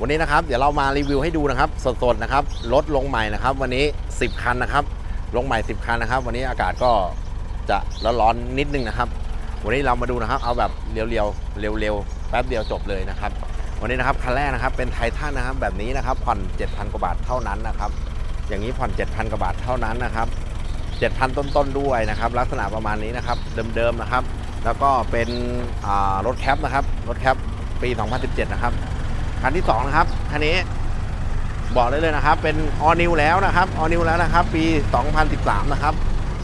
วันนี้นะครับเดี๋ยวเรามารีวิวให้ดูนะครับสดๆนะครับรถลงใหม่นะครับ วันนี้ 10 คันนะครับ ลงใหม่ 10 คันนะครับ วันนี้อากาศก็จะร้อนๆนิดนึงนะครับ วันนี้เรามาดูนะครับ เอาแบบเรียวๆเร็วๆแป๊บเดียวจบเลยนะครับ วันนี้นะครับคันแรกนะครับเป็นไททันนะครับแบบนี้นะครับผ่อน7,000กว่าบาทเท่านั้นนะครับ อย่างนี้ผ่อน7,000กว่าบาทเท่านั้นนะครับ7,000 ต้นๆด้วยนะครับ ลักษณะประมาณนี้นะครับเดิมๆนะครับ แล้วก็เป็นรถแคปนะครับรถแคปปี 2017 นะครับ คันที่ 2 นะครับ คันนี้บอกได้เลยนะครับ เป็นออนิวแล้วนะครับออนิวแล้วนะครับ ปี 2013 นะครับ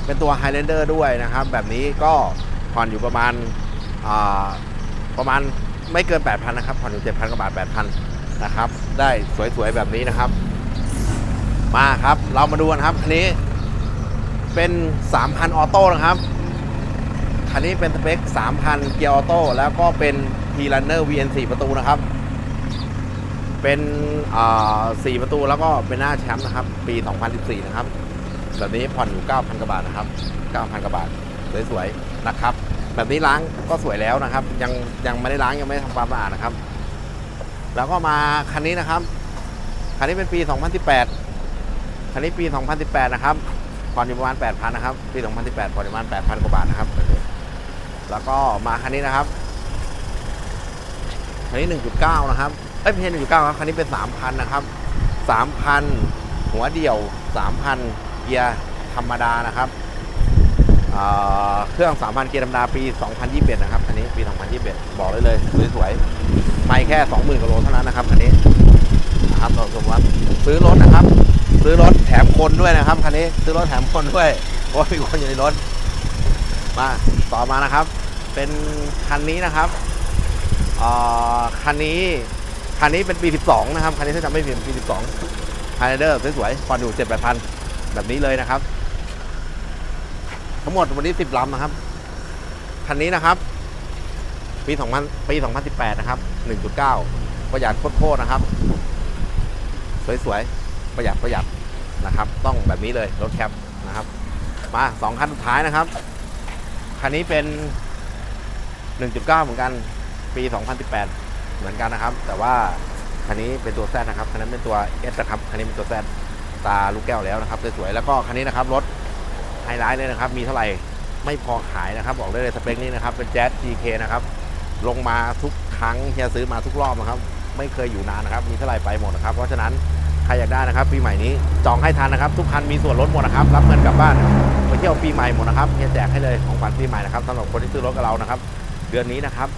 เป็นตัว Highlander ด้วยนะครับ แบบนี้ก็ผ่อนอยู่ประมาณาประมาณไม่เกิน 8,000 นะครับ ผ่อนอยู่ 7,000กว่าบาท 8,000 นะครับ ได้สวยๆ แบบนี้นะครับ มาครับ เรามาดูกันครับ คันนี้เป็น 3,000 ออโต้นะครับ คันนี้เป็นสเปค 3,000 เกียร์ออโต้ แล้วก็เป็น T-Runner VN4 ประตูนะครับ เป็นอ่ประตูแล้วก็เป็นหน้าแชมป์นะครับ ปี 2014 นะครับ แบบนี้ผ่อนอยู่ 9,000 กว่าบาทนะครับ 9,000 กว่าบาท สวยๆ นะครับ แบบนี้ล้างก็สวยแล้วนะครับ ยังยังไม่ได้ล้างยังไม่ได้ทำความสะอาดนะครับ แล้วก็มาคันนี้นะครับ คันนี้เป็นปี 2018 คันนี้ปี 2018 นะครับ ผ่อนอยู่ประมาณ 8,000 นะครับ ปี 2018 ผ่อนอยู่ประมาณ 8,000 กว่าบาทนะครับ แล้วก็มาคันนี้นะครับคันนี้ 1.9 นะครับ เอ้ยไม่ใช่1.9ครับคันนี้เป็น3,000นะครับ3,000หัวเดี่ยว3,000เกียร์ธรรมดานะครับเเครื่อง3,000เกียร์ธรรมดาปี 2021 นะครับคันนี้ปี 2021 บอกเลยเลยสวยๆไม่แค่ 20,000กว่าโลเท่านั้นนะครับคันนี้นะครับเราสมว่าซื้อรถนะครับ ซื้อรถแถมคนด้วยนะครับคันนี้ซื้อรถแถมคนด้วยเพราะมีคนอยู่ในรถมาต่อมานะครับ เป็นคันนี้นะครับคันนี้ คันนี้เป็นปี 12 นะครับ คันนี้ถ้าจำไม่ผิดปี 12 h i g h l a n d e r สวยๆผ่อนอยู่7 8 0 0แบบนี้เลยนะครับ ทั้งหมดวันนี้ 10ลำนะครับ คันนี้นะครับ ปี 2000 ปี 2018 นะครับ 1.9 ประหยัดโคตรๆนะครับ สวยๆ ประหยัดประหยัดนะครับ ต้องแบบนี้เลยรถแคปนะครับ มาสองคันสุดท้ายนะครับ คันนี้เป็น 1.9 เหมือนกันปี 2018 เหมือนกันนะครับ แต่ว่าคันนี้เป็นตัว Z นะครับคันนั้นเป็นตัว S นะครับคันนี้เป็นตัว Z ตาลูกแก้วแล้วนะครับสวยๆแล้วก็คันนี้นะครับรถไฮไลท์เลยนะครับ มีเท่าไหร่ไม่พอขายนะครับ บอกได้เลยสเปคนี้นะครับ เป็น Jazz GK นะครับลงมาทุกครั้งเฮียซื้อมาทุกรอบนะครับ ไม่เคยอยู่นานนะครับ มีเท่าไหร่ไปหมดนะครับเพราะฉะนั้นใครอยากได้นะครับ ปีใหม่นี้จองให้ทันนะครับ ทุกคันมีส่วนลดหมดนะครับ รับเงินกลับบ้านไปเที่ยวปีใหม่หมดนะครับเฮียแจกให้เลยของขวัญปีใหม่นะครับสำหรับคนที่ซื้อรถกับเรานะครับ เดือนนี้นะครับ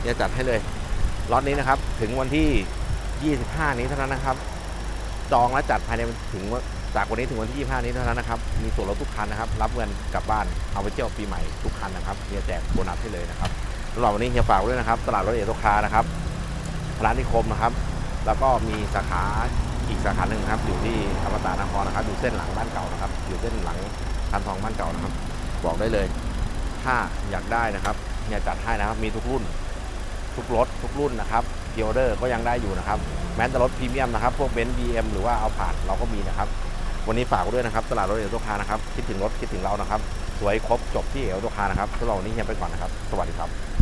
เฮียจัดให้เลย ล็อตนี้นะครับถึงวันที่ 25 นี้เท่านั้นนะครับ จองและจัดภายในถึงวันจากวันนี้ถึงวันที่ 25 นี้เท่านั้นนะครับ มีส่วนลดทุกคันนะครับ รับเงินกลับบ้านเอาไปเที่ยวปีใหม่ทุกคันนะครับเฮียแจกโบนัสให้เลยนะครับสำหรับวันนี้เฮียฝากด้วยนะครับ ตลาดรถเอกโตคานะครับร้านนิคมนะครับ แล้วก็มีสาขาอีกสาขาหนึ่งครับ อยู่ที่อมตะนครนะครับ อยู่เส้นหลังบ้านเก่านะครับ อยู่เส้นหลังทันทองบ้านเก่านะครับ บอกได้เลย ถ้าอยากได้นะครับเฮียจัดให้นะครับ มีทุกรุ่น ทุกรถทุกรุ่นนะครับพิออเดอร์ก็ยังได้อยู่นะครับ แม้แต่รถพรีเมียมนะครับ พวกเบนซ์บีเอ็มหรือว่าเอาผ่านเราก็มีนะครับ วันนี้ฝากด้วยนะครับ ตลาดรถเอลโตคานะครับ คิดถึงรถคิดถึงเรานะครับ สวยครบจบที่เอลโตคานะครับสำหรับวันนี้เฮียไปก่อนนะครับ สวัสดีครับ